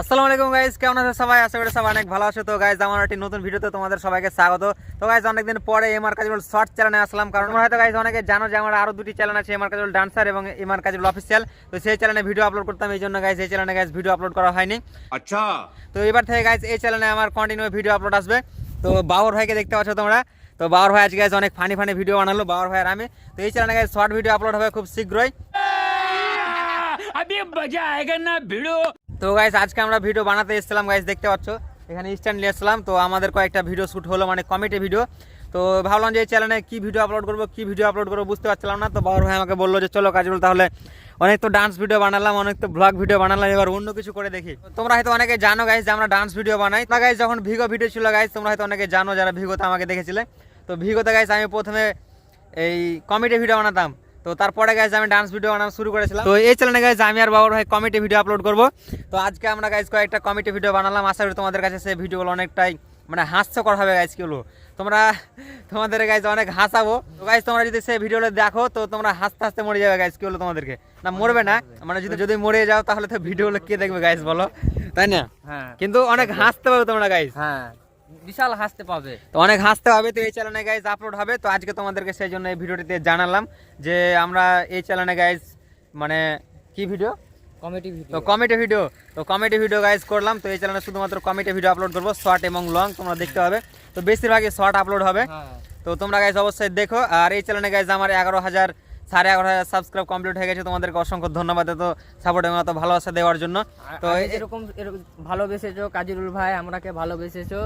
আসসালামু আলাইকুম গাইজ কেমন আছে সবাই আশা করি সবাই অনেক ভালো আছে তো গাইজ আমার একটি নতুন ভিডিওতে তোমাদের সবাইকে স্বাগত তো গাইজ অনেকদিন পরে এমআর কাজল শর্ট চ্যানেলে আসলাম কারণ তোমরা হয়তো গাইজ অনেকে জানো যে আমার আরো দুটি চ্যানেল আছে এমআর কাজল ডান্সার এবং এমআর কাজল অফিসিয়াল তো সেই চ্যানেলে ভিডিও আপলোড করতাম এই জন্য গাইজ এই চ্যানেলে গাইজ ভিডিও আপলোড করা হয়নি अच्छा তো এবার থেকে গাইজ এই চ্যানেলে আমার কন্টিনিউ ভিডিও আপলোড আসবে তো বাবর ভাইকে দেখতে পাচ্ছ তোমরা তো বাবর ভাই আজকে গাইজ অনেক ফানি ফানি ভিডিও বানালো বাবর ভাই আর আমি তো এই চ্যানেলে গাইজ শর্ট ভিডিও আপলোড হবে খুব শীঘ্রই अभी मजा आएगा ना भिड़ो তো গাইস আজকে আমরা ভিডিও বানাতে এসেছিলাম গাইস দেখতে পাচ্ছ? এখানে স্ট্যান্ড নিয়ে এসেছিলাম, তো আমাদের কয়েকটা ভিডিও শ্যুট হলো মানে কমেডি ভিডিও তো ভাবলাম যে এই চ্যানেলে কী ভিডিও আপলোড করব, কী ভিডিও আপলোড করব বুঝতে পারছিলাম না, তো বাবর ভাই আমাকে বলল যে, চলো কাজল, তাহলে অনেক তো ডান্স ভিডিও বানালাম, অনেক তো ব্লগ ভিডিও বানালাম, এবার অন্য কিছু করে দেখি। তোমরা হয়তো অনেকে জানো গাইস যে আমরা ডান্স ভিডিও বানাই। না গাইস যখন ভিগো ভিডিও ছিল গাইস তোমরা হয়তো অনেকে জানো যারা ভিগোতে আমাকে দেখেছিলে। তো ভিগোতে গাইস আমি প্রথমে এই কমেডি ভিডিও বানাতাম। তো তারপরে গাইজ আমি ডান্স ভিডিও বানানো শুরু করেছিলাম। তো এই চ্যানেলে গাইজ আমি আর বাবার ভাই কমেডি ভিডিও আপলোড করব। তো আজকে আমরা গাইজ কয়েকটা কমেডি ভিডিও বানালাম। আশা করি তোমাদের কাছে সেই ভিডিওগুলো অনেকটাই মানে হাস্যকর হবে গাইজ কিগুলো তোমরা তোমাদের গাইজ অনেক হাসাবো। তো গাইজ তোমরা যদি সেই ভিডিওটা দেখো তো তোমরা হাসতে হাসতে মরে যাবে গাইজ কি হলো তোমাদেরকে। না মরবে না। মানে যদি যদি মরে যাও তাহলে তো ভিডিওগুলো কে দেখবে গাইজ বলো? তাই না? হ্যাঁ। কিন্তু অনেক হাসতে পাবে তোমরা গাইজ হ্যাঁ। বিশাল হাসতে পাবে। তো অনেক হাসতে হবে তো এই চ্যানেলে গাইজ আপলোড হবে। তো আজকে তোমাদেরকে সেই জন্য এই ভিডিওটিতে জানালাম যে আমরা এই চ্যানেলে গাইজ মানে কি ভিডিও কমেডি ভিডিও তো কমেডি ভিডিও তো কমেডি ভিডিও গাইজ করলাম। তো এই চ্যানেলে শুধুমাত্র কমেডি ভিডিও আপলোড করব শর্ট এবং লং তোমরা দেখতে হবে তো বেশিরভাগই শর্ট আপলোড হবে। হ্যাঁ। তো তোমরা গাইজ অবশ্যই দেখো। আর এই চ্যানেলে গাইজ আমার এগারো হাজার সাড়ে এগারো হাজার সাবস্ক্রাইব কমপ্লিট হয়ে গেছে। তোমাদেরকে অসংখ্য ধন্যবাদ এত সাপোর্ট এবং এত ভালোবাসা দেওয়ার জন্য। তো এরকম ভালোবেসেছো কাজিরুল ভাই আমরাকে ভালোবেসেছো।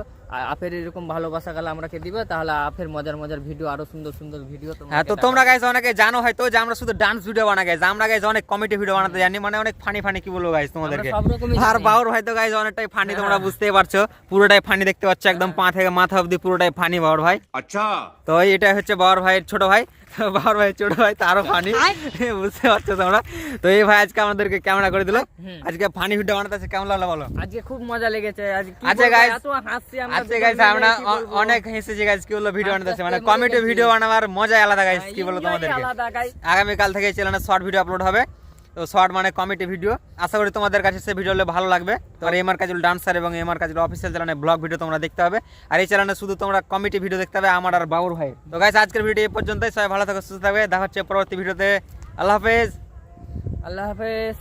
আপের এরকম ভালোবাসা গেলে আমরাকে দিবে তাহলে আপের মজার মজার ভিডিও আরও সুন্দর সুন্দর ভিডিও হ্যাঁ তো তোমরা গাইজ অনেকে জানো হয়তো যে আমরা শুধু ডান্স ভিডিও বানা গাইজ আমরা গাইজ অনেক কমেডি ভিডিও বানাতে জানি মানে অনেক ফানি ফানি কি বলব গাইজ তোমাদেরকে? আর বাউর হয়তো গাইজ অনেকটাই ফানি তোমরা হ্যাঁ। বুঝতেই পারছ পুরোটাই ফানি দেখতে পাচ্ছ একদম পা থেকে মাথা অবধি পুরোটাই ফানি বাউর ভাই। আচ্ছা। তো এটা হচ্ছে বাউর ভাইয়ের ছোট ভাই বাবার ভাই ছোট ভাই তারও ফানি বুঝতে পারছ তোমরা? তো এই ভাই আজকে আমাদেরকে ক্যামেরা করে দিল। আজকে ফানি ভিডিও বানাতে কেমন লাগল বলো? আজকে খুব মজা লেগেছে আজকে আচ্ছা গাইজ আজকে মিলে, আমরা? অনেক হেসেছি গাইজ কি বলল ভিডিও বানাতে মানে কমেডি ভিডিও বানাবার মজাই আলাদা গাইজ কি বলো enjoy তোমাদেরকে? guys। আগামীকাল থেকে চ্যানেলে শর্ট ভিডিও আপলোড হবে। তো শর্ট মানে কমেডি ভিডিও আশা করি তোমাদের কাছে সেই ভিডিও হলে ভালো লাগবে। তো আর এমআর কাজল ডান্সার এবং এমআর কাজল অফিসিয়াল চ্যানেলে ব্লগ ভিডিও তোমরা দেখতে হবে আর এই চ্যানেলে শুধু তোমরা কমেডি ভিডিও দেখতে হবে আমার আর বাবুর ভাই। তো গাইস আজকের ভিডিও এই পর্যন্তই। সবাই ভালো থাকো সুস্থ থাকবে দেখা হচ্ছে পরবর্তী ভিডিওতে আল্লাহ হাফেজ। আল্লাহ হাফেজ।